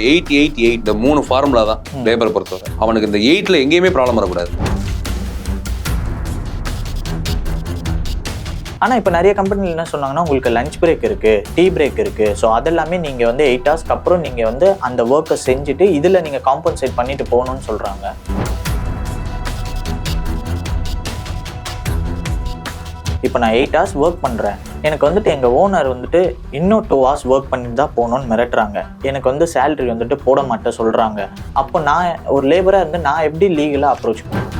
Eight eight eight இந்த மூணு formula தான் லேபரை பொறுத்தவரை. அவனுக்கு இந்த எயிட்ல எங்கேயுமே ப்ராப்ளம் வரக்கூடாது. ஆனால் இப்போ நிறைய கம்பெனில என்ன சொன்னாங்கன்னா உங்களுக்கு லஞ்ச் பிரேக் இருக்கு டீ பிரேக் இருக்கு. ஸோ அதெல்லாமே நீங்கள் வந்து எயிட் ஹவர்ஸ்க்கு அப்புறம் நீங்கள் வந்து அந்த ஒர்க்கை செஞ்சுட்டு இதில் நீங்கள் காம்பன்சேட் பண்ணிட்டு போகணும்னு சொல்கிறாங்க இப்போ நான் எயிட் ஹவர்ஸ் ஒர்க் பண்ணுறேன் எனக்கு வந்துட்டு எங்கள் ஓனர் வந்துட்டு இன்னும் டூ ஹவர்ஸ் ஒர்க் பண்ணிட்டு தான் போகணும்னு மிரட்டுறாங்க. எனக்கு வந்து சேலரி வந்துட்டு போட மாட்டேன் சொல்கிறாங்க அப்போ நான் ஒரு லேபராக இருந்து நான் எப்படி லீகலாக அப்ரோச் பண்ணுவேன்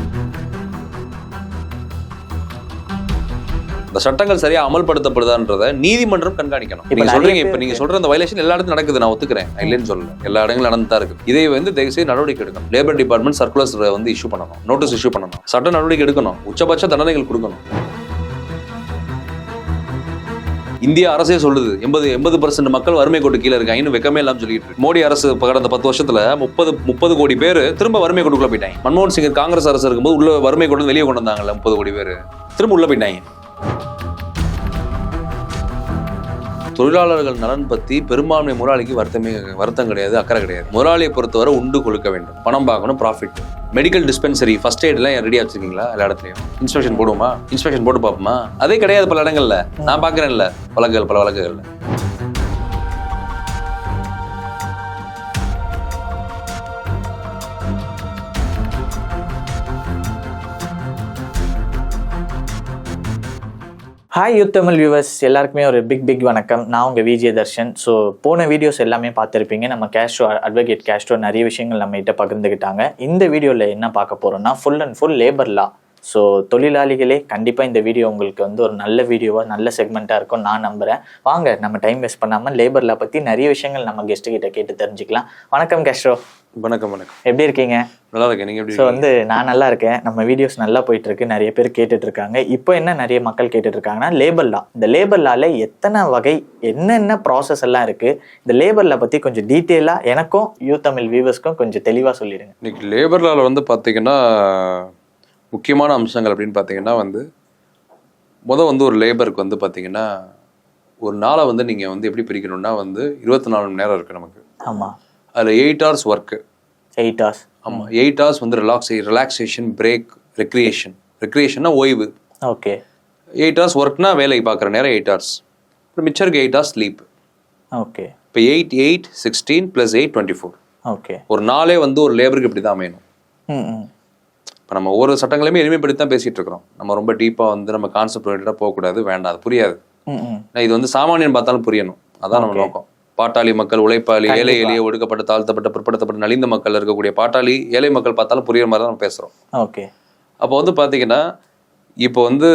இந்த சட்டங்கள் சரியா அமல்படுத்தப்படுதான்றத நீதிமன்றம் கண்காணிக்கணும். நீங்க சொல்றீங்க இப்ப நீங்க சொல்ற அந்த வயலேஷன் எல்லா இடத்துலயும் நடக்குது நான் ஒத்துக்கிறேன். இல்லைன்னு சொல்லல. எல்லா இடங்களும் நடந்து தான் இருக்கு. இதை வந்து தயவு செய்து நடவடிக்கை எடுக்கணும். லேபர் டிபார்ட்மெண்ட் சர்க்குலர்ஸ் வந்து இஷ்யூ பண்ணணும். நோட்டீஸ் இஷ்யூ பண்ணணும். சட்ட நடவடிக்கை எடுக்கணும். உச்சபட்ச தண்டனைகள் கொடுக்கணும். இந்திய அரசே சொல்லுது எண்பது எண்பது பர்சன்ட் மக்கள் வறுமை கோட்டு கீழே இருக்காங்க இன்னும் வெக்கமே இல்லாம சொல்லிட்டு மோடி அரசு கடந்த பத்து வருஷத்துல முப்பது முப்பது கோடி பேர் திரும்ப வறுமை கோட்டுக்குள்ள போயிட்டாங்க. மன்மோகன் சிங் காங்கிரஸ் அரசு இருக்கும்போது உள்ள வறுமை கோட்டு வெளியே கொண்டு வந்தாங்கல்ல முப்பது கோடி பேர். திரும்ப உள்ள போயிட்டாங்க. தொழிலாளர்கள் நலன் பத்தி பெரும்பான்மை முதலாளிக்கு வருத்தமே வருத்தம் கிடையாது அக்கறை கிடையாது. முதலாளியை பொறுத்தவரை உண்டு கொடுக்க வேண்டும். பணம் பார்க்கணும் ப்ராஃபிட் மெடிக்கல் டிஸ்பென்சரி ஃபர்ஸ்ட் எய்ட்லாம் ரெடியாக வச்சிருக்கீங்களா? எல்லா இடத்துலையும். இன்ஸ்பெக்ஷன் போடுவோமா? இன்ஸ்பெக்ஷன் போட்டு பார்ப்போமா? அதே கிடையாது பல இடங்கள்ல. நான் பார்க்குறேன்ல வழக்குகள் பல வழக்குகள்ல. ஹாய் யூத் தமிழ் வியூவர்ஸ் எல்லாருக்குமே ஒரு பிக் பிக் வணக்கம். நான் உங்கள் விஜய தர்ஷன். ஸோ போன வீடியோஸ் எல்லாமே பார்த்துருப்பீங்க. நம்ம கேஷ்டோ அட்வொகேட் கேஸ்ட்ரோ நிறைய விஷயங்கள் நம்மகிட்ட பகிர்ந்துக்கிட்டாங்க இந்த வீடியோவில் என்ன பார்க்க போகிறோம்னா full and full labour law so தொழிலாளிகளே கண்டிப்பாக இந்த வீடியோ உங்களுக்கு வந்து ஒரு நல்ல வீடியோவாக நல்ல செக்மெண்ட்டாக இருக்கும் நான் நம்புகிறேன் வாங்க நம்ம டைம் வேஸ்ட் பண்ணாமல் லேபர் லா பற்றி நிறைய விஷயங்கள் நம்ம கெஸ்ட்டு கிட்ட கேட்டு தெரிஞ்சுக்கலாம். வணக்கம் கேஸ்ட்ரோ வணக்கம் வணக்கம். எப்படி இருக்கீங்க? நல்லா இருக்கேன் நீங்க எப்படி ஸோ வந்து நான் நல்லா இருக்கேன். நம்ம வீடியோஸ் நல்லா போயிட்டு இருக்கு நிறைய பேர் கேட்டுட்டு இருக்காங்க இப்போ என்ன நிறைய மக்கள் கேட்டுட்டு இருக்காங்கன்னா லேபர் லா இந்த லேபர் லால எத்தனை வகை என்னென்ன ப்ராசஸ் எல்லாம் இருக்கு? இந்த லேபர் லா பத்தி கொஞ்சம் டீட்டெயிலா எனக்கும் யூ தமிழ் வியூவர்ஸ்க்கும் கொஞ்சம் தெளிவா சொல்லிடுங்க. இன்னைக்கு லேபர் லால வந்து பார்த்தீங்கன்னா முக்கியமான அம்சங்கள் அப்படின்னு பார்த்தீங்கன்னா வந்து முத வந்து ஒரு லேபருக்கு வந்து பார்த்தீங்கன்னா ஒரு நாளை வந்து நீங்கள் வந்து எப்படி பிரிக்கணும்னா வந்து இருபத்தி நாலு மணி நேரம் இருக்குது நமக்கு. ஆமா. அதில் eight hours work eight hours ஆமாம் எயிட் ஹவர்ஸ் வந்து ரிலாக்ஸ் ரிலாக்ஸேஷன் பிரேக் ரெக்ரியேஷன் ரெக்ரியேஷன்னா ஓய்வு. ஓகே எயிட் ஹவர்ஸ் ஒர்க்னா வேலை பார்க்குற நேரம் எயிட் ஹவர்ஸ் அப்புறம் மிச்சம் இருக்க எயிட் ஹவர்ஸ் ஸ்லீப் ஓகே இப்போ eight eight sixteen plus eight twenty four okay ஒரு நாளே வந்து ஒரு லேபருக்கு இப்படி தான் அமையணும். ம் ம் இப்போ நம்ம ஒவ்வொரு சட்டங்களையுமே எளிமைப்படுத்தி தான் பேசிட்டு இருக்கிறோம். நம்ம ரொம்ப டீப்பாக வந்து நம்ம கான்செப்ட் ஓரியன்டாக போகக்கூடாது வேண்டாம் அது புரியாது. இது வந்து சாமானியன் பார்த்தாலும் புரியணும். அதான் நம்ம நோக்கம். பாட்டாளி மக்கள் உழைப்பாளி ஏழை எளிய ஒடுக்கப்பட்ட தாழ்த்தப்பட்ட பிற்படுத்தப்பட்ட நலிந்த மக்கள் இருக்கக்கூடிய பாட்டாளி ஏழை மக்கள் பார்த்தாலும் புரியுற மாதிரி தான் நம்ம பேசுகிறோம் ஓகே. அப்போ வந்து பார்த்தீங்கன்னா இப்போ வந்து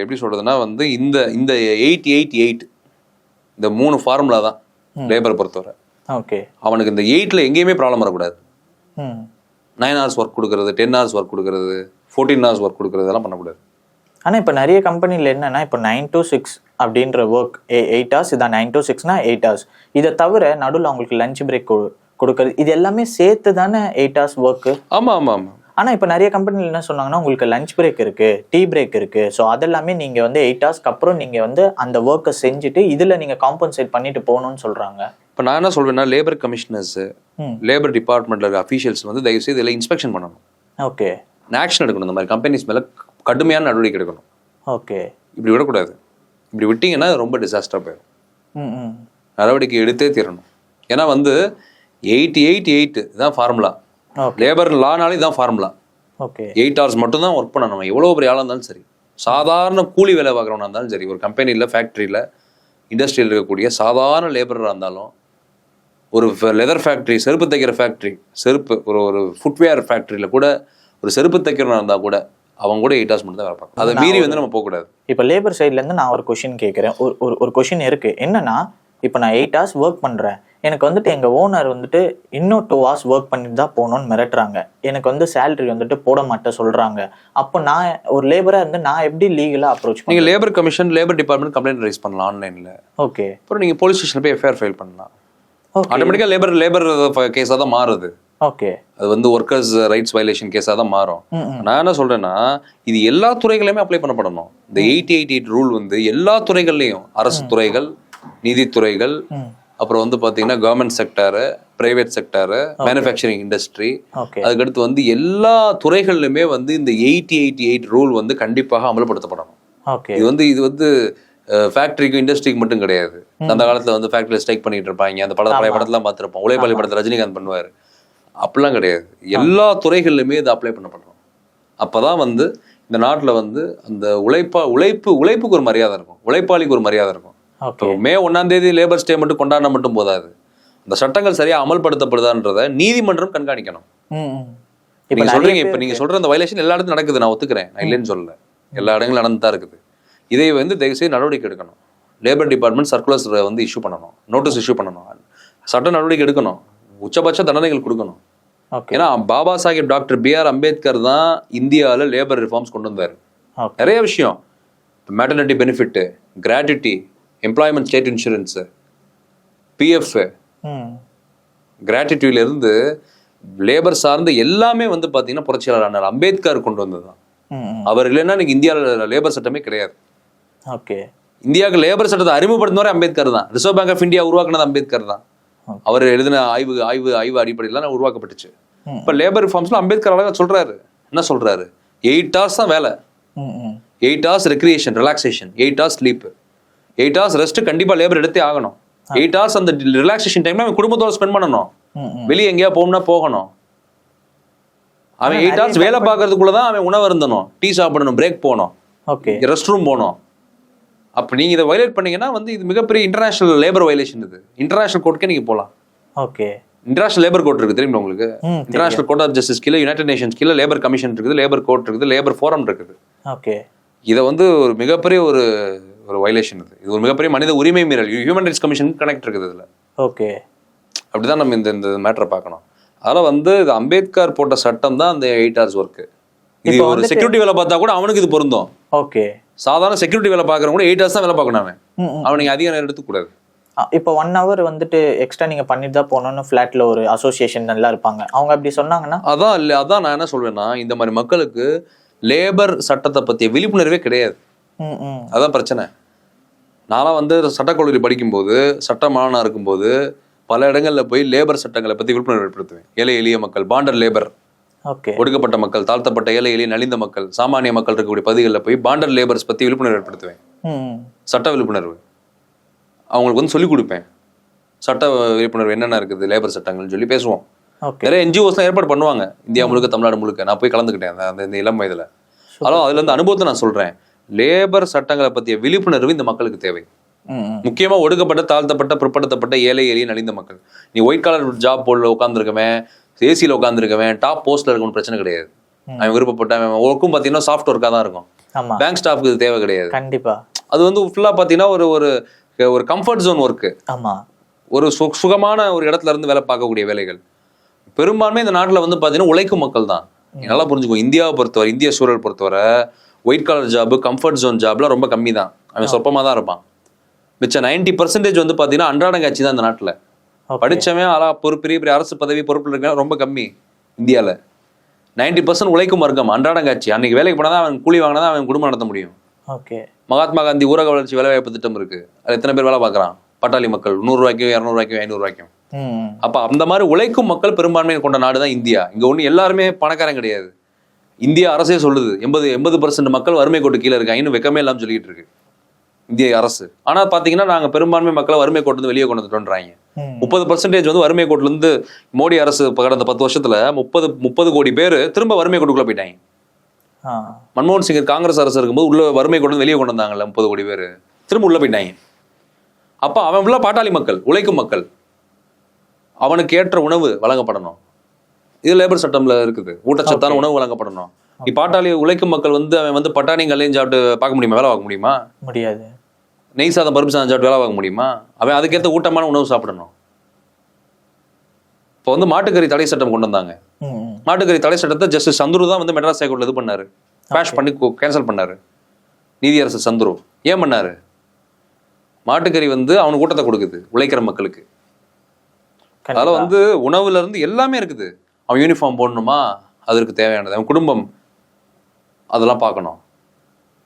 எப்படி சொல்றதுன்னா வந்து இந்த இந்த எயிட் எயிட் எயிட் இந்த மூணு ஃபார்முலா தான் லேபரை பொறுத்தவரை. ஓகே. அவனுக்கு இந்த எயிட்டில் எங்கேயுமே ப்ராப்ளம் வரக்கூடாது. நைன் ஹவர்ஸ் ஒர்க் கொடுக்கறது டென் ஹவர்ஸ் ஒர்க் கொடுக்கறது ஃபோர்டீன் ஹவர்ஸ் ஒர்க் கொடுக்கறது அதெல்லாம் பண்ணக்கூடாது. ஆனா இப்போ நிறைய கம்பெனில என்னன்னா இப்போ நைன் to சிக்ஸ் அப்படின்ற ஒர்க் எயிட் ஹவர்ஸ் இதான் நைன் to சிக்ஸ்னா எயிட் ஹவர்ஸ் இதை தவிர நடுவில் அவங்களுக்கு லஞ்ச் பிரேக் கொடுக்கறது இது எல்லாமே சேர்த்து தானே எயிட் ஹவர்ஸ் ஒர்க்கு ஆமா ஆமா ஆமா. ஆனா இப்போ நிறைய கம்பெனில என்ன சொன்னாங்கன்னா உங்களுக்கு லஞ்ச் பிரேக் இருக்கு டீ பிரேக் இருக்கு. ஸோ அதெல்லாமே நீங்க வந்து எயிட் ஹவர்ஸ்க்கு அப்புறம் நீங்க வந்து அந்த ஒர்க்கை செஞ்சுட்டு இதுல நீங்க காம்பன்சேட் பண்ணிட்டு போகணும்னு சொல்றாங்க. இப்போ நான் என்ன சொல்வேன்னா லேபர் கமிஷனர்ஸ் ம். லேபர் டிபார்ட்மெண்ட்ல இருக்க அஃபீஷியல்ஸ் வந்து தயவு செய்து இதில் இன்ஸ்பெக்ஷன் பண்ணணும். ஓகே ஆக்ஷன் எடுக்கணும். இந்த மாதிரி கம்பெனிஸ் மேல கடுமையான நடவடிக்கை எடுக்கணும். ஓகே இப்படி விடக்கூடாது. இப்படி விட்டீங்கன்னா ரொம்ப டிசாஸ்டர் போயிடும். நடவடிக்கை எடுத்தே தீரணும். ஏன்னா வந்து எயிட் எயிட் எயிட் தான் ஃபார்முலா லேபர் லானாலே தான் ஃபார்முலா ஓகே எயிட் ஹவர்ஸ் மட்டும் தான் ஒர்க் பண்ணணும். எவ்வளோ பெரிய ஆளாக இருந்தாலும் சரி. சாதாரண கூலி வேலை பார்க்குறவனா இருந்தாலும் சரி ஒரு கம்பெனியில் ஃபேக்ட்ரியில் இண்டஸ்ட்ரியில் இருக்கக்கூடிய சாதாரண லேபராக இருந்தாலும் ஒரு லெதர் ஃபேக்ட்ரி செருப்பு தைக்கிற ஃபேக்ட்ரி செருப்பு ஒரு ஒரு ஃபுட்வேர் ஃபேக்ட்ரியில் கூட ஒரு செருப்பு தைக்கிறவனா இருந்தால் கூட அவங்க கூட எயிட் ஹவர்ஸ் மட்டும் தான் வேலை பார்க்கணும். அதை மீறி வந்து நம்ம போகக்கூடாது. இப்போ லேபர் சைட்லேருந்து நான் ஒரு கொஷின் கேட்குறேன் ஒரு ஒரு ஒரு கொஷின் இருக்கு. என்னன்னா இப்போ நான் எயிட் ஹவர்ஸ் ஒர்க் பண்ணுறேன் எனக்கு வந்துட்டு எங்கள் ஓனர் வந்துட்டு இன்னும் டூ ஹவர்ஸ் ஒர்க் பண்ணிட்டு தான் போகணும்னு மிரட்டுறாங்க. எனக்கு வந்து சேலரி வந்துட்டு போட மாட்டேன் சொல்கிறாங்க அப்போ நான் ஒரு லேபராக இருந்து நான் எப்படி லீகலாக அப்ரோச் நீங்கள் labour commission labour department complaint raise பண்ணலாம் ஆன்லைனில் ஓகே அப்புறம் நீங்கள் போலீஸ் ஸ்டேஷனில் போய் எஃப்ஐஆர் ஃபைல் பண்ணலாம். ஆட்டோமேட்டிக்காக லேபர் லேபர் கேஸாக தான் மாறுது. ஓகே அது வந்து ஒர்க்கர்ஸ் ரைட்ஸ் வயலேஷன் கேஸாக தான் மாறும். நான் என்ன சொல்றேன்னா இது எல்லா துறைகளையுமே அப்ளை இந்த எயிட் எயிட் எயிட் ரூல் வந்து எல்லா துறைகள்லையும் அரசு துறைகள் நீதித்துறைகள் அப்புறம் வந்து பார்த்தீங்கன்னா government sector private sector manufacturing industry அதுக்கடுத்து வந்து எல்லா துறைகள்லையுமே வந்து இந்த எயிட்டி எயிட்டி எயிட் ரூல் வந்து கண்டிப்பாக அமல்படுத்தப்படணும். இது வந்து இது வந்து ஃபேக்டரிக்கும் இண்டஸ்ட்ரிக்கு மட்டும் கிடையாது. அந்த காலத்துல வந்து ஃபேக்டரியில் ஸ்ட்ரைக் பண்ணிட்டு இருப்பாங்க. அந்த பட பழைய படத்தெல்லாம் பார்த்துருப்போம். உழைப்பாளி படத்துல ரஜினிகாந்த் பண்ணுவார். அப்படிலாம் கிடையாது. எல்லா துறைகள்லையுமே இது அப்ளை பண்ணப்படணும் அப்பதான் வந்து இந்த நாட்டுல வந்து அந்த உழைப்பா உழைப்பு உழைப்புக்கு ஒரு மரியாதை இருக்கும். உழைப்பாளிக்கு ஒரு மரியாதை இருக்கும். இப்போ மே ஒன்னாம் தேதி லேபர் டே மட்டும் கொண்டாடினா மட்டும் போதாது. அந்த சட்டங்கள் சரியா அமல்படுத்தப்படுதான்றத நீதிமன்றம் கண்காணிக்கணும். நீங்க சொல்றீங்க இப்ப நீங்க சொல்ற அந்த வயலேஷன் எல்லா இடத்துலயும் நடக்குது. நான் ஒத்துக்கிறேன். நான் இல்லைன்னு சொல்லல. எல்லா இடங்களும் நடந்து தான் இருக்குது. இதை வந்து தயவுசெய்து நடவடிக்கை எடுக்கணும். லேபர் டிபார்ட்மெண்ட் சர்க்குலர்ஸ் வந்து இஷ்யூ பண்ணணும். நோட்டீஸ் இஷ்யூ பண்ணணும். சட்ட நடவடிக்கை எடுக்கணும். உச்சபட்ச தண்டனைகள் கொடுக்கணும். ஏன்னா Baba Saheb doctor B R Ambedkar தான் இந்தியாவில் லேபர் ரிஃபார்ம்ஸ் கொண்டு வந்தார். நிறைய விஷயம். Maternity benefit gratuity employment state insurance PF ம். கிராட்டிடியூட்ல இருந்து லேபர் சார்ந்து எல்லாமே வந்து பார்த்தீங்கன்னா புரட்சியாளர் அண்ணல் அம்பேத்கர் கொண்டு வந்தது தான். அவர் இல்லைன்னா இன்னைக்கு இந்தியாவில் லேபர் சட்டமே கிடையாது. ஓகே இந்தியாவுக்கு லேபர் சட்டத்தை அறிமுகப்படுத்தினவரே அம்பேத்கர் தான். ரிசர்வ் பேங்க் ஆஃப் இந்தியா உருவாக்குனது அம்பேத்கர் தான். அவர் எழுதின ஆய்வு ஆய்வு ஆய்வு அடிப்படையில் உருவாக்கப்பட்டுச்சு. இப்போ லேபர் ரிஃபார்ம்ஸ்ல அம்பேத்கர் அழகா சொல்றாரு. என்ன சொல்றாரு? எயிட் ஹவர்ஸ் தான் வேலை. Eight hours recreation relaxation eight hours sleep eight hours rest கண்டிப்பா லேபர் எடுத்தே ஆகணும். எயிட் ஹவர்ஸ் அந்த ரிலாக்ஸேஷன் டைம்ல அவன் குடும்பத்தோட ஸ்பெண்ட் பண்ணணும். வெளியே எங்கேயா போகணும்னா போகணும். அவன் எயிட் ஹவர்ஸ் வேலை பார்க்கறதுக்குள்ள தான் அவன் உணவு இருந்தணும் டீ சாப்பிடணும் பிரேக் போகணும். ஓகே. ரெஸ்ட் ரூம் போகணும். அப்ப நீங்க இதை வயலேட் பண்ணீங்கன்னா வந்து இது மிகப்பெரிய இன்டர்நேஷனல் லேபர் வயலேஷன் இது. இன்டர்நேஷனல் கோர்ட்டுக்கே நீங்க போகலாம். ஓகே. இன்டர்நேஷனல் லேபர் கோர்ட் இருக்கு தெரியுமா உங்களுக்கு? இன்டர்நேஷனல் கோர்ட் ஆஃப் ஜஸ்டிஸ் கீழே யுனைடெட் நேஷன்ஸ் கீழே லேபர் கமிஷன் இருக்குது லேபர் கோர்ட் இருக்குது லேபர் ஃபோரம் இருக்குது. ஓகே. இதை வந்து ஒரு மிகப்பெரிய ஒரு ஒரு வயலேஷன் இது. இது ஒரு மிகப்பெரிய மனித உரிமை மீறல். ஹியூமன் ரைட்ஸ் கமிஷன் கனெக்ட் இருக்குது இதுல. ஓகே. அப்படிதான் நம்ம இந்த இந்த மேட்டரை பார்க்கணும். அதனால வந்து இது அம்பேத்கர் போட்ட சட்டம் தான் அந்த எயிட் ஹவர்ஸ் ஒர்க்கு இது ஒரு செக்யூரிட்டி வேலை பார்த்தா கூட அவனுக்கு இது பொருந்தும். ஓகே. சாதாரண செக்யூரிட்டி வேலை பார்க்கறவங்க கூட எயிட் ஹவர்ஸ் தான் வேலை பார்க்கணும் அவன். அவனுக்கு அதிக நேரம் எடுத்துக்கூடாது இப்போ ஒன் ஹவர் வந்துட்டு எக்ஸ்ட்ரா நீங்க பண்ணிட்டு தான் போகணும்னு ஃபிளாட்ல ஒரு அசோசியேஷன் எல்லாம் இருப்பாங்க. அவங்க அப்படி சொன்னாங்கன்னா அதான் இல்லை அதான் நான் என்ன சொல்வேன்னா இந்த மாதிரி மக்களுக்கு லேபர் சட்டத்தை பற்றிய விழிப்புணர்வே கிடையாது. அதான் பிரச்சனை. நான்லாம் வந்து சட்டக்கல்லூரி படிக்கும்போது சட்ட மாணவனா இருக்கும்போது பல இடங்கள்ல போய் லேபர் சட்டங்களை பற்றி விழிப்புணர்வு ஏற்படுத்துவேன். ஏழை எளிய மக்கள் பாண்டர் லேபர் ஓகே. ஒடுக்கப்பட்ட மக்கள் தாழ்த்தப்பட்ட ஏழை எளிய நலிந்த மக்கள் சாமானிய மக்கள் இருக்கக்கூடிய பகுதிகளில் போய் பாண்டர் லேபர்ஸ் பற்றி விழிப்புணர்வு ஏற்படுத்துவேன். சட்ட விழிப்புணர்வு. அவங்களுக்கு வந்து சொல்லிக் கொடுப்பேன். சட்ட விழிப்புணர்வு என்னென்ன இருக்குது லேபர் சட்டங்கள்னு சொல்லி பேசுவோம். நிறைய என்ஜிஓஸ்லாம் ஏற்பாடு பண்ணுவாங்க. இந்தியா முழுக்க தமிழ்நாடு முழுக்க. நான் போய் கலந்துக்கிட்டேன் அந்த- இந்த இளம் வயதுல. அதாவது அதுல இருந்து அனுபவத்தை நான் சொல்றேன். லேபர் சட்டங்களை பற்றிய விழிப்புணர்வு இந்த மக்களுக்கு தேவை. முக்கியமா ஒடுக்கப்பட்ட தாழ்த்தப்பட்ட பிற்படுத்தப்பட்ட ஏழை எளிய நலிந்த மக்கள். நீ ஒயிட் கலர் ஜாப் போர்டில் உட்காந்துருக்கவன் ஏசியில் உட்காந்துருக்கவன் டாப் போஸ்ட்ல இருக்கணும் பிரச்சனை கிடையாது. அவன் விருப்பப்பட்ட அவன் ஒர்க்கும் பார்த்தீங்கன்னா சாஃப்ட் ஒர்க்காக தான் இருக்கும். பேங்க் ஸ்டாஃப்க்கு இது தேவை கிடையாது. கண்டிப்பா. அது வந்து ஃபுல்லாக பார்த்தீங்கன்னா ஒரு ஒரு ஒரு கம்ஃபர்ட் ஜோன் ஒர்க்கு ஆமா. ஒரு சு சுகமான ஒரு இடத்துல இருந்து வேலை பார்க்கக்கூடிய வேலைகள். பெரும்பான்மை இந்த நாட்டில் வந்து பார்த்தீங்கன்னா உழைக்கும் மக்கள் தான். நல்லா புரிஞ்சுக்கோ இந்தியாவை பொறுத்தவரை இந்திய சூழல் பொறுத்தவரை white collar job comfort zone ஜாப்லாம் ரொம்ப கம்மி தான். அவன் சொற்பமாக தான் இருப்பான். மிச்சம் நைன்டி பர்சன்டேஜ் வந்து பார்த்தீங்கன்னா அன்றாடங்காட்சி தான் இந்த நாட்டில். ஓகே. படிச்சவன் ஆளா பொறுப்பு பெரிய பெரிய அரசு பதவி பொறுப்பில் இருக்கவன் ரொம்ப கம்மி இந்தியாவில் நைன்டி பர்சன்ட் உழைக்கும் வர்க்கம் அன்றாடங்காட்சி அன்னைக்கு வேலைக்கு போனால் தான் அவன் கூலி வாங்கினா தான் அவன் குடும்பம் நடத்த முடியும். ஓகே. மகாத்மா காந்தி ஊரக வளர்ச்சி வேலைவாய்ப்பு திட்டம் இருக்கு. அது எத்தனை பேர் வேலை பார்க்குறான்? பட்டாளி மக்கள் நூறுரூவாய்க்கும் இரநூறுவாய்க்கும் ஐநூறுரூவாய்க்கும். அப்ப அந்த மாதிரி உழைக்கும் மக்கள் பெரும்பான்மை கொண்ட நாடு தான் இந்தியா. இங்க ஒண்ணு எல்லாருமே பணக்காரன் கிடையாது. இந்திய அரசே சொல்லுது எண்பது எண்பது பர்சன்ட் மக்கள் வறுமை கோட்டு கீழே இருக்காங்கன்னு வெக்கமே இல்லாம சொல்லிட்டு இருக்கு. இந்திய அரசு. ஆனா பாத்தீங்கன்னா நாங்க பெரும்பான்மை மக்களை வறுமை கோட்டு வந்து வெளியே கொண்டு வந்துட்டோன்றாங்க. முப்பது பர்சன்டேஜ் வந்து வறுமை கோட்டுல இருந்து மோடி அரசு கடந்த பத்து வருஷத்துல முப்பது முப்பது கோடி பேர் திரும்ப வறுமை கோட்டுக்குள்ள போயிட்டாங்க. மன்மோகன் சிங் காங்கிரஸ் அரசு இருக்கும்போது உள்ள வறுமை கொண்டு வெளியே கொண்டு வந்தாங்கல்ல முப்பது கோடி பேர். திரும்ப உள்ள போயிட்டாங்க. அப்ப அவன் உள்ள பாட்டாளி மக்கள் உழைக்கும் மக்கள். அவனுக்கு ஏற்ற உணவு வழங்கப்படணும். இது லேபர் சட்டம்ல இருக்குது. ஊட்டச்சத்தான உணவு வழங்கப்படணும். பாட்டாளி உழைக்கும் மக்கள் வந்து அவன் வந்து பட்டாணி கல்லையும் சாப்பிட்டு பார்க்க முடியுமா? வேலை பார்க்க முடியுமா? முடியாது. நெய் சாதம் பருப்பு சாதம் சாப்பிட்டு வேலை பார்க்க முடியுமா? அவன் அதுக்கேற்ற ஊட்டமான உணவு சாப்பிடணும். இப்போ வந்து மாட்டுக்கறி தடை சட்டம் கொண்டு வந்தாங்க. மாட்டுக்கறி தடை சட்டத்தை ஜஸ்டிஸ் சந்துரு தான் வந்து மெட்ராஸ் ஹைகோர்ட்ல இது பண்ணாரு. பேஷ் பண்ணி கேன்சல் பண்ணாரு. நீதியரசு சந்துரு. ஏன் பண்ணாரு? மாட்டுக்கறி வந்து அவனுக்கு கூட்டத்தை கொடுக்குது உழைக்கிற மக்களுக்கு. அதனால. வந்து உணவுல இருந்து எல்லாமே இருக்குது. அவன் யூனிஃபார்ம் போடணுமா? அதற்கு தேவையானது. அவன் குடும்பம். அதெல்லாம் பார்க்கணும்.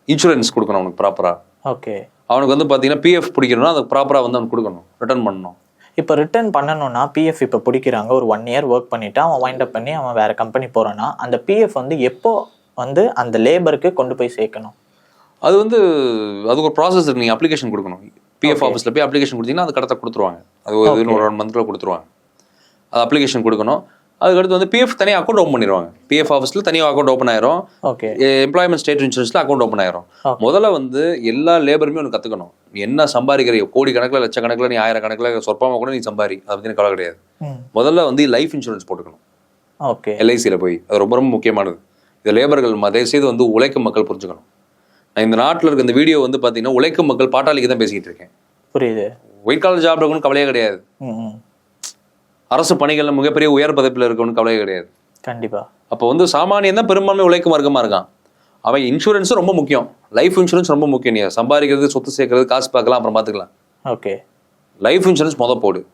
இன்சூரன்ஸ் கொடுக்கணும் அவனுக்கு ப்ராப்பரா ஓகே அவனுக்கு வந்து பார்த்தீங்கன்னா பிஎஃப் பிடிக்கணும்னா அதை ப்ராப்பராக வந்து அவனுக்கு கொடுக்கணும். ரிட்டர்ன் பண்ணணும். இப்போ ரிட்டர்ன் பண்ணணும்னா பிஎஃப் இப்போ பிடிக்கிறாங்க. ஒரு ஒன் இயர் ஒர்க் பண்ணிட்டு அவன் வைண்ட் அப் பண்ணி அவன் வேற கம்பெனி போறான்னா அந்த பிஎஃப் வந்து எப்போ வந்து அந்த லேபருக்கு கொண்டு போய் சேர்க்கணும்? அது வந்து அதுக்கு ஒரு ப்ராசஸ் நீங்கள் அப்ளிகேஷன் கொடுக்கணும். பிஎஃப். ஆஃபீஸில் போய் அப்ளிகேஷன் கொடுத்தீங்கன்னா அது கடத்த கொடுத்துருவாங்க. அது ஒரு ஒன் மந்த்தில் கொடுத்துருவாங்க. அது அப்ளிகேஷன் கொடுக்கணும். அதுக்கடுத்து வந்து பிஎஃப் தனியாக அக்கௌண்ட் ஓப்பன் பண்ணிடுவாங்க பிஎஃப் ஆஃபீஸில் தனியாக அக்கௌண்ட் ஓப்பன் ஆயிரும். ஓகே எம்ப்ளாய்மெண்ட் ஸ்டேட் இன்சூரன்ஸில் அக்கௌண்ட் ஓப்பன் ஆயிரும். முதல்ல வந்து எல்லா லேபருமே ஒன்று கற்றுக்கணும் நீ என்ன சம்பாதிக்கிற? கோடி கணக்கில் லட்சக்கணக்கில் நீ ஆயிரம் கணக்கில் சொற்பமாக கூட நீ சம்பாரி அதை பற்றி கவலை கிடையாது. முதல்ல வந்து லைஃப் இன்சூரன்ஸ் போட்டுக்கணும். ஓகே எல்ஐசியில் போய். அது ரொம்ப ரொம்ப முக்கியமானது. இது லேபர்கள் தயவு செய்து வந்து உழைக்கும் மக்கள் புரிஞ்சுக்கணும். நான் இந்த நாட்டில் இருக்க இந்த வீடியோ வந்து பார்த்தீங்கன்னா உழைக்கும் மக்கள் பாட்டாளிக்கு தான் பேசிக்கிட்டு இருக்கேன். புரியுது. ஒயிட் காலர் ஜாப் இருக்கணும் கவலையே கிடையாது. அரசு பணிகளில் மிகப்பெரிய உயர் பதப்பில் இருக்கணும் கவலையே கிடையாது. கண்டிப்பா. அப்போ வந்து சாமானியன் தான் பெரும்பான்மை உழைக்கும் வர்க்கமாக இருக்கான். அவன் இன்சூரன்ஸும் ரொம்ப முக்கியம். லைஃப் இன்சூரன்ஸ் ரொம்ப முக்கியம். நீ சம்பாதிக்கிறது சொத்து சேர்க்கறது காசு பார்க்கலாம் அப்புறம் பார்த்துக்கலாம். ஓகே. லைஃப் இன்சூரன்ஸ் மொதல் போடு.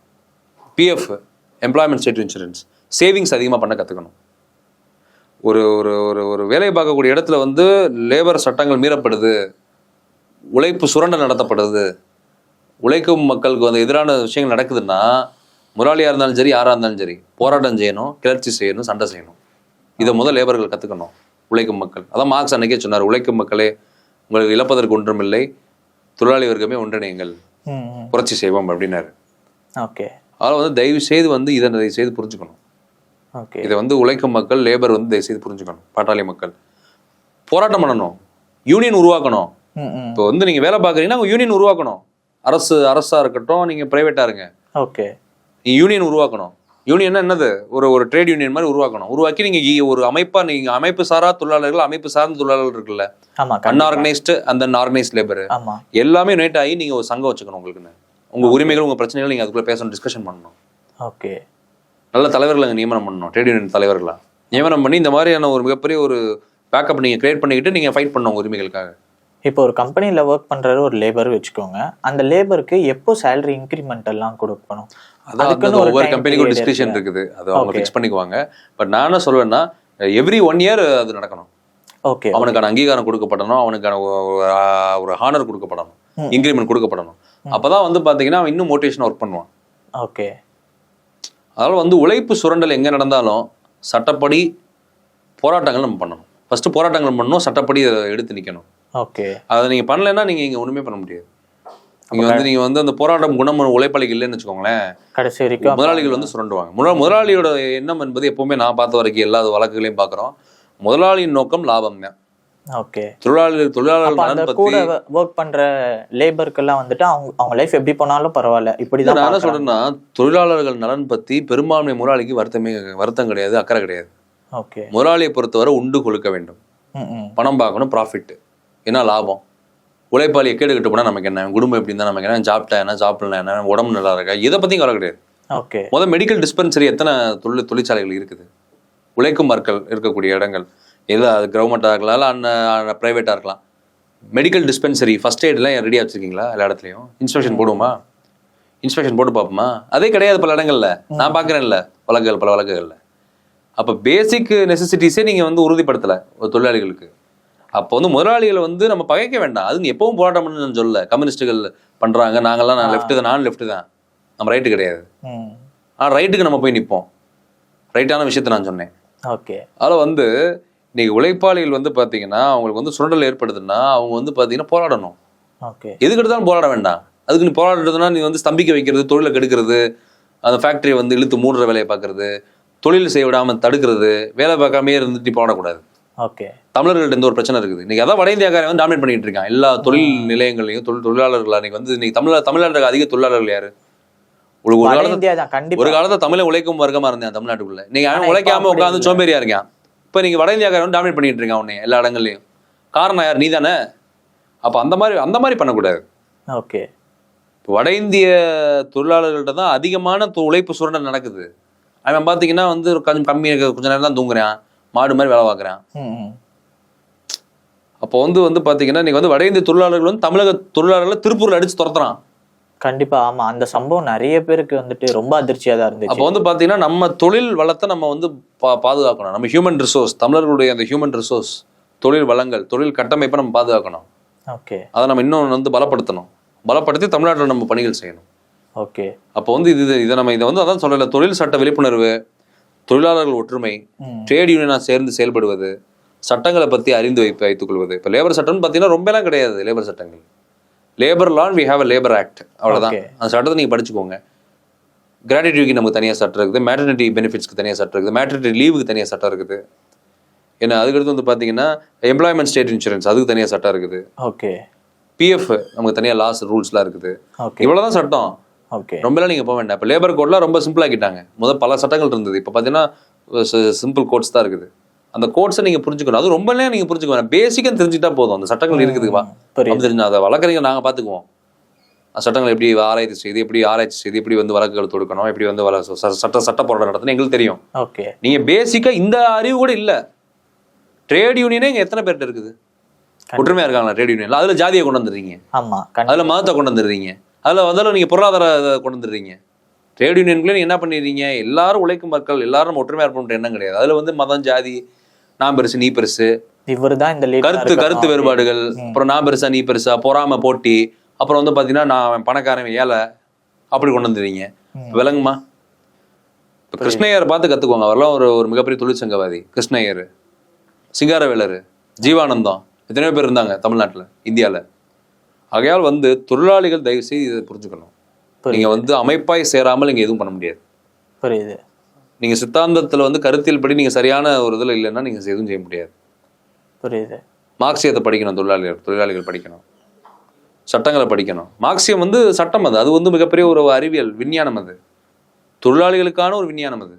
PF employment state insurance savings அதிகமாக பண்ண கற்றுக்கணும் ஒரு ஒரு ஒரு ஒரு வேலை பார்க்கக்கூடிய இடத்துல வந்து லேபர் சட்டங்கள் மீறப்படுது. உழைப்பு சுரண்டல் நடத்தப்படுது. உழைக்கும் மக்களுக்கு வந்து எதிரான விஷயங்கள் நடக்குதுன்னா முதலாளியாக இருந்தாலும் சரி யாராக இருந்தாலும் சரி போராட்டம் செய்யணும் கிளர்ச்சி செய்யணும் சண்டை செய்யணும். இதை முதல் லேபர்கள் கற்றுக்கணும் உழைக்கும் மக்கள். அதான் மார்க்ஸ் அன்னைக்கே சொன்னார் உழைக்கும் மக்களே உங்களுக்கு இழப்பதற்கு ஒன்றுமில்லை தொழிலாளி வர்க்கமே ஒன்றிணையுங்கள். புரட்சி செய்வோம் அப்படின்னாரு. ஓகே. அதனால் வந்து தயவு செய்து வந்து இதை தயவு செய்து புரிஞ்சுக்கணும். ஓகே. இதை வந்து உழைக்கும் மக்கள் லேபர் வந்து தயவு செய்து புரிஞ்சுக்கணும் பாட்டாளி மக்கள். போராட்டம் பண்ணணும் யூனியன் உருவாக்கணும். இப்போ வந்து நீங்கள் வேலை பார்க்குறீங்கன்னா யூனியன் உருவாக்கணும். அரசு அரசாக இருக்கட்டும் நீங்கள் ப்ரைவேட்டாக இருங்க. ஓகே. நீங்கள் யூனியன் உருவாக்கணும். யூனியன் என்னது? ஒரு ஒரு ட்ரேட் யூனியன் மாதிரி உருவாக்கணும். உருவாக்கி நீங்கள் ஒரு அமைப்பாக நீங்கள் அமைப்பு சாரா தொழிலாளர்கள் அமைப்பு சார்ந்த தொழிலாளர்கள் இருக்குல்ல. அன்ஆர்கனைஸ்டு அந்த அன்ஆர்கனைஸ்ட் லேபர் எல்லாமே யுனைட் ஆகி நீங்கள் ஒரு சங்கம் வச்சுக்கணும் உங்களுக்குன்னு. உங்கள் உரிமைகள் உங்கள் பிரச்சனைகள் நீங்கள் அதுக்குள்ளே பேசணும் டிஸ்கஷன் பண்ணணும். ஓகே. நல்ல தலைவர்களை நியமனம் பண்ணணும் ட்ரேட் யூனியன் தலைவர்களா. நியமனம் பண்ணி இந்த மாதிரியான ஒரு மிகப்பெரிய ஒரு பேக்கப் நீங்கள் கிரியேட் பண்ணிக்கிட்டு நீங்கள் ஃபைட் பண்ணணும் உரிமைகளுக்காக. இப்போ ஒரு கம்பெனில ஒர்க் பண்றாரு ஒரு லேபர் வச்சுக்கோங்க. அந்த லேபருக்கு எப்போ சேலரி இன்க்ரிமெண்ட் எல்லாம் கொடுக்கணும்? அதான் ஒவ்வொரு கம்பெனிக்கும் இருக்குல்ல? இருக்குது. அது அவங்க. ஃபிக்ஸ் பண்ணிக்குவாங்க. பட் நான் என்ன சொல்லுவேன்னா எவ்ரி ஒன் இயர் அது நடக்கணும். ஓகே அவனுக்கான அங்கீகாரம் கொடுக்கப்படணும். அவனுக்கான ஒரு ஹானர் கொடுக்கப்படணும். இன்க்ரிமெண்ட் கொடுக்கப்படணும். அப்பதான் வந்து பாத்தீங்கன்னா அவன் இன்னும் மோட்டிவேஷன் ஒர்க் பண்ணுவான். ஓகே அதனால வந்து உழைப்பு சுரண்டல் எங்க நடந்தாலும் சட்டப்படி போராட்டங்கள் நம்ம பண்ணணும். ஃபர்ஸ்ட் போராட்டங்கள் பண்ணணும் சட்டப்படி எடுத்து நிக்கணும். ஓகே. அதை நீங்க பண்ணலைன்னா நீங்க இங்க ஒண்ணுமே பண்ண முடியாது. நீங்க வந்து நீங்க வந்து அந்த போராட்டம் குணம் உழைப்பாளிகள் இல்லைன்னு வச்சுக்கோங்களேன். கடைசி வரைக்கும் முதலாளிகள் வந்து சுரண்டுவாங்க. முதலா- முதலாளியோட எண்ணம் என்பது எப்பவுமே நான் பார்த்த வரைக்கும் எல்லா வழக்குகளையும் பார்க்குறோம். முதலாளியின் நோக்கம் லாபம் தான். ஓகே. தொழிலாளர் தொழிலாளர்கள் நலன் கூட ஒர்க் பண்ற லேபருக்கெல்லாம் வந்துட்டு அவங்க அவங்க லைஃப் எப்படி போனாலும் பரவாயில்ல. இப்படிதான் நான் என்ன. சொல்றேன்னா தொழிலாளர்கள் நலன் பத்தி பெரும்பான்மை முதலாளிக்கு வருத்தமே வருத்தம் கிடையாது அக்கறை கிடையாது. ஓகே. முதலாளியை பொறுத்தவரை உண்டு கொழுக்க வேண்டும். பணம் பார்க்கணும் ப்ராஃபிட் என்ன லாபம்? உழைப்பாளி கேடு கட்டு போனால் நமக்கு என்ன? குடும்பம் எப்படி இருந்தால் நமக்கு என்ன? ஜாப்டா என்ன? ஜாப்ல என்ன? உடம்பு நல்லா இருக்கா? இதை பற்றியும் கவலை கிடையாது. ஓகே. முதல் மெடிக்கல் டிஸ்பென்சரி எத்தனை தொழில் தொழிற்சாலைகள் இருக்குது? உழைக்கும் மக்கள் இருக்கக்கூடிய இடங்கள். இல்லை அது கவர்மெண்ட்டாக இருக்கலாம் இல்லை அண்ணன் ப்ரைவேட்டாக இருக்கலாம். மெடிக்கல் டிஸ்பென்சரி ஃபர்ஸ்ட் எய்ட்லாம் ரெடியாக வச்சிருக்கீங்களா எல்லா இடத்துலையும்? இன்ஸ்பெக்ஷன் போடுவோமா? இன்ஸ்பெக்ஷன் போட்டு பார்ப்போமா? அதே கிடையாது பல இடங்கள்ல. நான் பார்க்குறேன்ல வழக்குகள் பல வழக்குகள்ல. அப்போ பேசிக் நெசசிட்டிஸே நீங்கள் வந்து உறுதிப்படுத்தலை ஒரு தொழிலாளிகளுக்கு? அப்போ வந்து முதலாளிகளை வந்து நம்ம பகைக்க வேண்டாம். அதுங்க எப்பவும் போராட்டம் பண்ணணும்னு சொல்லல. கம்யூனிஸ்ட்டுகள் பண்ணுறாங்க நாங்கெல்லாம் நான் லெஃப்ட் தான் நான் லெஃப்ட் தான். நம்ம ரைட்டு கிடையாது. ஆனால் ரைட்டுக்கு நம்ம போய் நிற்போம் ரைட்டான விஷயத்தை நான் சொன்னேன். ஓகே. அதில் வந்து இன்னைக்கு உழைப்பாளிகள் வந்து பார்த்தீங்கன்னா அவங்களுக்கு வந்து சுரண்டல் ஏற்படுதுன்னா அவங்க வந்து பார்த்தீங்கன்னா போராடணும். ஓகே. எதுக்கு எடுத்தாலும் போராட வேண்டாம். அதுக்கு நீ போராடுறதுனா நீ வந்து ஸ்தம்பிக்க வைக்கிறது தொழிலை கெடுக்கிறது அந்த ஃபேக்டரியை வந்து இழுத்து மூடுற வேலையை பார்க்கறது தொழில் செய்ய விடாமல் தடுக்கிறது வேலை பார்க்காமே இருந்துட்டு போராடக்கூடாது. ஓகே. தமிழர்கள்ட்ட இந்த ஒரு பிரச்சனை இருக்குது. இன்னைக்கு அதான் வட இந்தியாக்காரன் வந்து டாமினேட் பண்ணிட்டு இருக்கான். எல்லா தொழில் நிலையங்களையும் தொழில் தொழிலாளர்கள் இன்னைக்கு வந்து இன்னைக்கு தமிழ தமிழ்நாட்டுக்கு அதிக தொழிலாளர்கள் யாரு? ஒரு ஒரு காலத்துல ஒரு காலத்துல தமிழை உழைக்கும் வர்க்கமா இருந்தேன் தமிழ்நாட்டுக்குள்ள. நீங்க அவன் உழைக்காம உட்காந்து. சோம்பேறியா இருக்கான். இப்ப நீங்க வட இந்தியாக்காரன் வந்து டாமினேட் பண்ணிட்டு இருக்கான் உன்னை எல்லா இடங்கள்லயும். காரணம் யார்? நீ தானே அப்ப அந்த மாதிரி அந்த மாதிரி பண்ணக்கூடாது. ஓகே. வட இந்திய தொழிலாளர்கள்ட்ட தான் அதிகமான உழைப்பு சுரண்டல் நடக்குது. அவன் பாத்தீங்கன்னா வந்து கொஞ்சம் கம்மி கொஞ்ச நேரம் தான் தூங்குறான். மாடு மாதிரி வேலை பார்க்குறான். அப்போ வந்து வந்து பாத்தீங்கன்னா நீங்க வந்து வட இந்திய தொழிலாளர்கள் வந்து தமிழக தொழிலாளர்களை திருப்பூர்ல அடிச்சு துரத்துறான். கண்டிப்பா ஆமா. அந்த சம்பவம் நிறைய பேருக்கு வந்துட்டு ரொம்ப அதிர்ச்சியா தான் இருந்துச்சு. அப்போ வந்து பாத்தீங்கன்னா நம்ம தொழில் வளத்தை நம்ம வந்து பா- பாதுகாக்கணும். நம்ம ஹியூமன் ரிசோர்ஸ் தமிழர்களுடைய அந்த ஹியூமன் ரிசோர்ஸ் தொழில் வளங்கள் தொழில் கட்டமைப்பை நம்ம பாதுகாக்கணும். ஓகே. அதை நம்ம இன்னும் வந்து பலப்படுத்தணும். பலப்படுத்தி தமிழ்நாட்டில் நம்ம பணிகள் செய்யணும். ஓகே. அப்போ வந்து இது இதை நம்ம இதை வந்து அதான் சொல்லல. தொழில் சட்ட விழிப்புணர்வு தொழிலாளர்கள் ஒற்றுமை. ட்ரேட் யூனியனா சேர்ந்து செயல்படுவது சட்டங்களை பத்தி அறிந்து வைப்பு வைத்துக் கொள்வது இப்போ லேபர் சட்டம்னு பார்த்தீங்கன்னா ரொம்ப எல்லாம் கிடையாது லேபர் சட்டங்கள். Labour law we have a labour act அவ்வளவுதான். Okay. அந்த சட்டத்தை நீங்க படிச்சுக்கோங்க. கிராட்டிடியூக்கு நமக்கு தனியாக சட்டம் இருக்குது. மேட்டர்னிட்டி பெனிஃபிட்ஸ்க்கு தனியாக சட்டம் இருக்குது. மேட்டர்னிட்டி லீவுக்கு தனியாக சட்டம் இருக்குது. ஏன்னா அதுக்கடுத்து வந்து பார்த்தீங்கன்னா எம்ப்ளாய்மெண்ட் ஸ்டேட் இன்சூரன்ஸ் அதுக்கு தனியாக சட்டம் இருக்குது. ஓகே. பிஎஃப் நமக்கு தனியாக லாஸ் ரூல்ஸ்லாம் இருக்குது. ஓகே. இவ்வளவுதான் சட்டம். ரொம்பலாம் நீங்கள் போக வேண்டாம். இப்போ லேபர் கோட்லாம் ரொம்ப சிம்பிள் ஆக்கிட்டாங்க. முதல் பல சட்டங்கள் இருந்தது. இப்போ பார்த்தீங்கன்னா சிம்பிள் கோட்ஸ் தான் இருக்குது. அந்த கோட்ஸை நீங்கள் புரிஞ்சுக்கணும். அது ரொம்பலாம் நீங்கள் புரிஞ்சுக்க வேணாம் பேசிக்காக தெரிஞ்சுக்கிட்டா போதும். அந்த சட்டங்கள் அப்படி தெரிஞ்சு அதை வழக்கறிஞர் நாங்கள் பார்த்துக்குவோம் அந்த சட்டங்கள் எப்படி ஆராய்ச்சி செய்து எப்படி ஆராய்ச்சி செய்து எப்படி வந்து வழக்குகள் தொடுக்கணும் எப்படி வந்து ச- சட்ட சட்ட போராட்டம் நடத்தணும் எங்களுக்கு தெரியும். ஓகே நீங்க பேசிக்கா இந்த அறிவு கூட இல்ல. ட்ரேட் யூனியனே இங்க எத்தனை பேர்கிட்ட இருக்குது? ஒற்றுமையா இருக்காங்களா ட்ரேட் யூனியன்ல அதுல ஜாதியை கொண்டு வந்துடுறீங்க. ஆமா கண் அதுல மதத்தை கொண்டு வந்துடுறீங்க. அதுல வந்தாலும் நீங்க பொருளாதார இதை கொண்டு வந்துடுறீங்க. ட்ரேட் யூனியன்குள்ளே நீங்க என்ன பண்ணிடுறீங்க? எல்லாரும் உழைக்கும் மக்கள் எல்லாரும் நம்ம ஒற்றுமையா இருப்போம்ன்ற எண்ணம் கிடையாது. அதுல வந்து மதம் ஜாதி நான் பெருசு நீ பெருசு. இவர் தான் இந்த கருத்து. கருத்து வேறுபாடுகள். அப்புறம் நான் பெருசா நீ பெருசா பொறாம போட்டி. அப்புறம் வந்து பாத்தீங்கன்னா நான் பணக்காரன் ஏழை. அப்படி கொண்டு வந்துடுறீங்க. விளங்குமா இப்ப கிருஷ்ணய்யரை பார்த்து கத்துக்கோங்க அவரெல்லாம் ஒரு ஒரு மிகப்பெரிய தொழிற்சங்கவாதி கிருஷ்ணய்யர். சிங்காரவேலர். ஜீவானந்தம். எத்தனையோ பேர் இருந்தாங்க தமிழ்நாட்டுல இந்தியால. ஆகையால் வந்து தொழிலாளிகள் தயவு செய்து இதை புரிஞ்சுக்கணும். நீங்க வந்து அமைப்பாய் சேராமல் நீங்க எதுவும் பண்ண முடியாது. புரியுது. நீங்க சித்தாந்தத்துல வந்து கருத்தியல் படி நீங்க சரியான ஒரு இதுல இல்லைன்னா நீங்க எதுவும் செய்ய முடியாது. புரியுது. மார்க்சியத்தை படிக்கணும் தொழிலாளிகள் தொழிலாளிகள் படிக்கணும். சட்டங்களை படிக்கணும். மார்க்சியம் வந்து சட்டம் அது. அது வந்து மிகப்பெரிய ஒரு அறிவியல் விஞ்ஞானம் அது. தொழிலாளிகளுக்கான ஒரு விஞ்ஞானம் அது.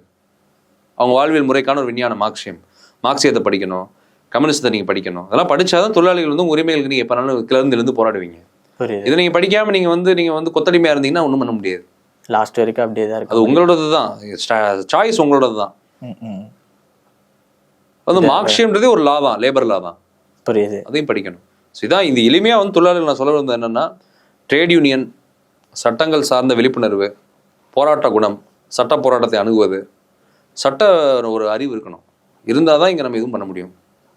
அவங்க வாழ்வியல் முறைக்கான ஒரு விஞ்ஞானம் மார்க்சியம். மார்க்சியத்தை படிக்கணும். கம்யூனிஸ்டத்தை நீங்க படிக்கணும். அதெல்லாம் படிச்சாதான் தொழிலாளிகள் வந்து உரிமைகளுக்கு நீங்க எப்பனாலும் கிளர்ந்து எழுந்து போராடுவீங்க. இதை நீங்க படிக்காம நீங்க வந்து நீங்க வந்து கொத்தடிமையா இருந்தீங்கன்னா ஒண்ணும் பண்ண முடியாது. லாஸ்ட் வரைக்கும் அப்படியே தான் அது உங்களோடது தான். சாய்ஸ் உங்களோடது தான். வந்து மார்க்சியம்ன்றதே ஒரு லா தான் லேபர் லா தான். புரியுது. அதையும் படிக்கணும். ஸோ இதான் இந்த எளிமையாக வந்து தொழிலாளர்கள் நான் சொல்ல வந்தது என்னன்னா ட்ரேட் யூனியன் சட்டங்கள் சார்ந்த விழிப்புணர்வு போராட்ட குணம் சட்ட போராட்டத்தை அணுகுவது சட்ட ஒரு அறிவு இருக்கணும். இருந்தால் தான் இங்கே நம்ம எதுவும் பண்ண முடியும்.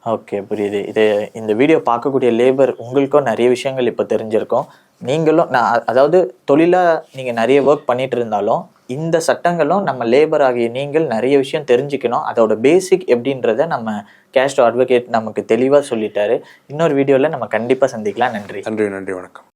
ஓகே புரியுது. இது இந்த வீடியோ பார்க்கக்கூடிய லேபர் உங்களுக்கும் நிறைய விஷயங்கள் இப்போ தெரிஞ்சிருக்கும். நீங்களும் நான் அதாவது தொழிலாக நீங்கள் நிறைய ஒர்க் பண்ணிட்டு இருந்தாலும் இந்த சட்டங்களும் நம்ம லேபர் ஆகிய நீங்கள் நிறைய விஷயம் தெரிஞ்சுக்கணும். அதோட பேசிக் எப்படின்றத நம்ம கேஸ்ட் அட்வொகேட் நமக்கு தெளிவாக சொல்லிட்டாரு. இன்னொரு வீடியோவில் நம்ம கண்டிப்பாக சந்திக்கலாம். நன்றி. நன்றி நன்றி வணக்கம்.